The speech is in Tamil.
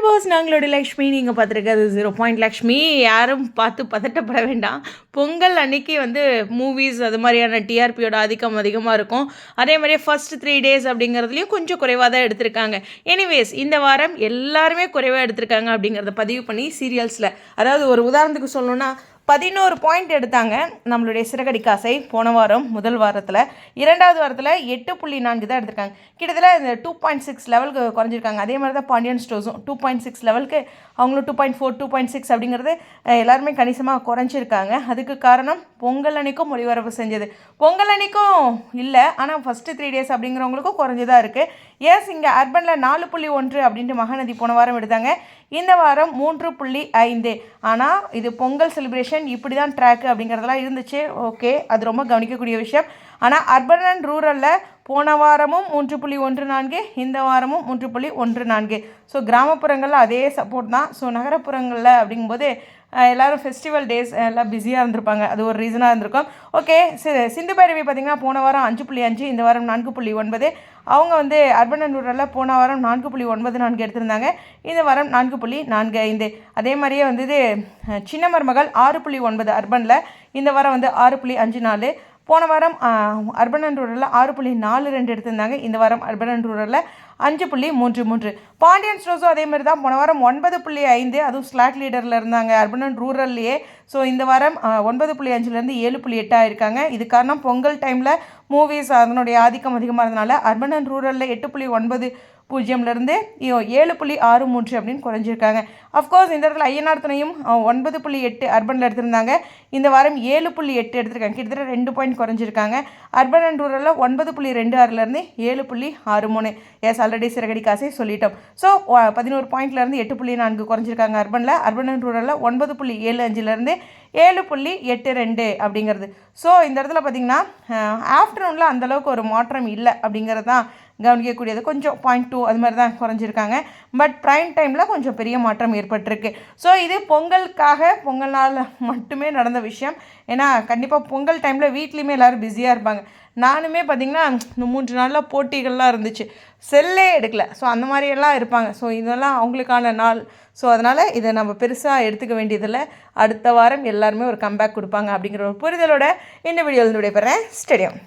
ஹாய் பாஸ் நாங்களோட லக்ஷ்மி நீங்கள் பார்த்துருக்கிறது ஜீரோ பாயிண்ட் லக்ஷ்மி யாரும் பார்த்து பதட்டப்பட வேண்டாம். பொங்கல் அன்னைக்கு வந்து மூவிஸ் அது மாதிரியான டிஆர்பியோட ஆதிக்கம் அதிகமாக இருக்கும். அதே மாதிரியே ஃபர்ஸ்ட் த்ரீ டேஸ் அப்படிங்கிறதுலையும் கொஞ்சம் குறைவாக தான் எடுத்திருக்காங்க. எனிவேஸ் இந்த வாரம் எல்லாருமே குறைவாக எடுத்திருக்காங்க அப்படிங்கிறத பதிவு பண்ணி சீரியல்ஸில் அதாவது ஒரு உதாரணத்துக்கு சொல்லணும்னா பதினோரு பாயிண்ட் எடுத்தாங்க நம்மளுடைய சிறகடி காசை போன வாரம் முதல் வாரத்தில் இரண்டாவது வாரத்தில் எட்டு புள்ளி நான்கு தான் எடுத்திருக்காங்க. கிட்டத்தட்ட இந்த டூ பாயிண்ட் சிக்ஸ் லெவலுக்கு குறைஞ்சிருக்காங்க. அதே மாதிரி தான் பாண்டியன் ஸ்டோர்ஸும் டூ பாயிண்ட் சிக்ஸ் லெவலுக்கு அவங்களும் two point four two point six அப்படிங்கிறது எல்லாருமே கணிசமாக குறைஞ்சிருக்காங்க. அதுக்கு காரணம் பொங்கல் அன்னைக்கும் ஒளிபரப்பு செஞ்சது. பொங்கல் அன்னைக்கும் இல்லை ஆனால் ஃபஸ்ட்டு த்ரீ டேஸ் அப்படிங்கிறவங்களுக்கும் குறைஞ்சதாக இருக்குது எஸ் இங்கே அர்பனில் நாலு புள்ளி ஒன்று அப்படின்ட்டு மகாநதி போன வாரம் எடுத்தாங்க. இந்த வாரம் மூன்று புள்ளி ஐந்து. ஆனால் இது பொங்கல் செலிப்ரேஷன் இப்படி தான் ட்ராக்கு அப்படிங்கிறதெல்லாம் இருந்துச்சு. ஓகே அது ரொம்ப கவனிக்கக்கூடிய விஷயம். ஆனால் அர்பன் அண்ட் ரூரலில் போன வாரமும் மூன்று புள்ளி ஒன்று நான்கு இந்த வாரமும் மூன்று புள்ளி ஒன்று நான்கு. ஸோ கிராமப்புறங்களில் அதே சப்போர்ட் தான். ஸோ நகரப்புறங்களில் அப்படிங்கும்போது எல்லாரும் ஃபெஸ்டிவல் டேஸ் எல்லாம் பிஸியாக இருந்திருப்பாங்க. அது ஒரு ரீசனாக இருந்திருக்கும். ஓகே சிந்து பைரவி பார்த்திங்கன்னா போன வாரம் அஞ்சு புள்ளி அஞ்சு இந்த வாரம் நான்கு புள்ளி ஒன்பது. அவங்க வந்து அர்பன் அண்ட் ரூரலில் போன வாரம் நான்கு புள்ளி ஒன்பது நான்கு எடுத்திருந்தாங்க. இந்த வாரம் நான்கு புள்ளி நான்கு ஐந்து. அதே மாதிரியே வந்து இது சின்ன மருமகள் ஆறு புள்ளி ஒன்பது அர்பனில் இந்த வாரம் வந்து ஆறு புள்ளி அஞ்சு நாலு. போன வாரம் அர்பன் அண்ட் ரூரலில் ஆறு புள்ளி நாலு ரெண்டு எடுத்திருந்தாங்க. இந்த வாரம் அர்பன் அண்ட் ரூரலில் அஞ்சு புள்ளி மூன்று மூன்று. பாண்டியன் ஸ்டோர்ஸும் அதே மாதிரி தான். போன வாரம் ஒன்பது புள்ளி ஐந்து அதுவும் ஸ்லாட் லீடரில் இருந்தாங்க அர்பன் அண்ட் ரூரல்லையே ஸோ இந்த வாரம் ஒன்பது புள்ளி அஞ்சுலேருந்து ஏழு புள்ளி எட்டாக இருக்காங்க இது காரணம் பொங்கல் டைமில் மூவிஸ் அதனுடைய ஆதிக்கம் அதிகமாக இருந்தனால அர்பன் அண்ட் ரூரலில் எட்டு புள்ளி ஒன்பது பூஜ்ஜியம்லேருந்து ஏழு புள்ளி ஆறு மூன்று அப்படின்னு குறைஞ்சிருக்காங்க. அஃப்கோர்ஸ் இந்த இடத்துல ஐயனார் துணையும் ஒன்பது புள்ளி எட்டு அர்பனில் எடுத்திருந்தாங்க. இந்த வாரம் ஏழு புள்ளி எட்டு எடுத்திருக்காங்க. கிட்டத்தட்ட ரெண்டு பாயிண்ட் குறைஞ்சிருக்காங்க. அர்பன் அண்ட் ரூரலில் ஒன்பது புள்ளி ரெண்டு ஆறுலேருந்து ஏழு புள்ளி ஆறு மூணு. எஸ் ஆல்ரெடி சிறகடி காசை சொல்லிட்டோம். ஸோ பதினோரு பாயிண்ட்லேருந்து எட்டு புள்ளி நான்கு குறைஞ்சிருக்காங்க அர்பனில் அர்பன் அண்ட் ரூரலில் ஒன்பது புள்ளி ஏழு அஞ்சுலேருந்து ஏழு புள்ளி எட்டு ரெண்டு அப்படிங்கிறது. ஸோ இந்த இடத்துல பார்த்திங்கன்னா ஆஃப்டர்நூனில் அந்தளவுக்கு ஒரு மாற்றம் இல்லை அப்படிங்கிறது தான் கவனிக்கக்கூடியது. கொஞ்சம் பாயிண்ட் டூ அது மாதிரி தான் குறைஞ்சிருக்காங்க. பட் ப்ரைம் டைமில் கொஞ்சம் பெரிய மாற்றம் ஏற்பட்டிருக்கு. ஸோ இது பொங்கலுக்காக பொங்கல் நாள் மட்டுமே நடந்த விஷயம். ஏன்னா கண்டிப்பாக பொங்கல் டைமில் வீட்லேயுமே எல்லோரும் பிஸியாக இருப்பாங்க. நானுமே பார்த்திங்கன்னா இந்த மூன்று நாளில் போட்டிகள்லாம் இருந்துச்சு. செல்லே எடுக்கல. ஸோ அந்த மாதிரியெல்லாம் இருப்பாங்க. ஸோ இதெல்லாம் அவங்களுக்கான நாள். ஸோ அதனால் இதை நம்ம பெருசாக எடுத்துக்க வேண்டியதில்லை. அடுத்த வாரம் எல்லாருமே ஒரு கம்பேக் கொடுப்பாங்க அப்படிங்கிற ஒரு புரிதலோட இந்த வீடியோவில் விடைபெறேன். ஸ்டேடியம்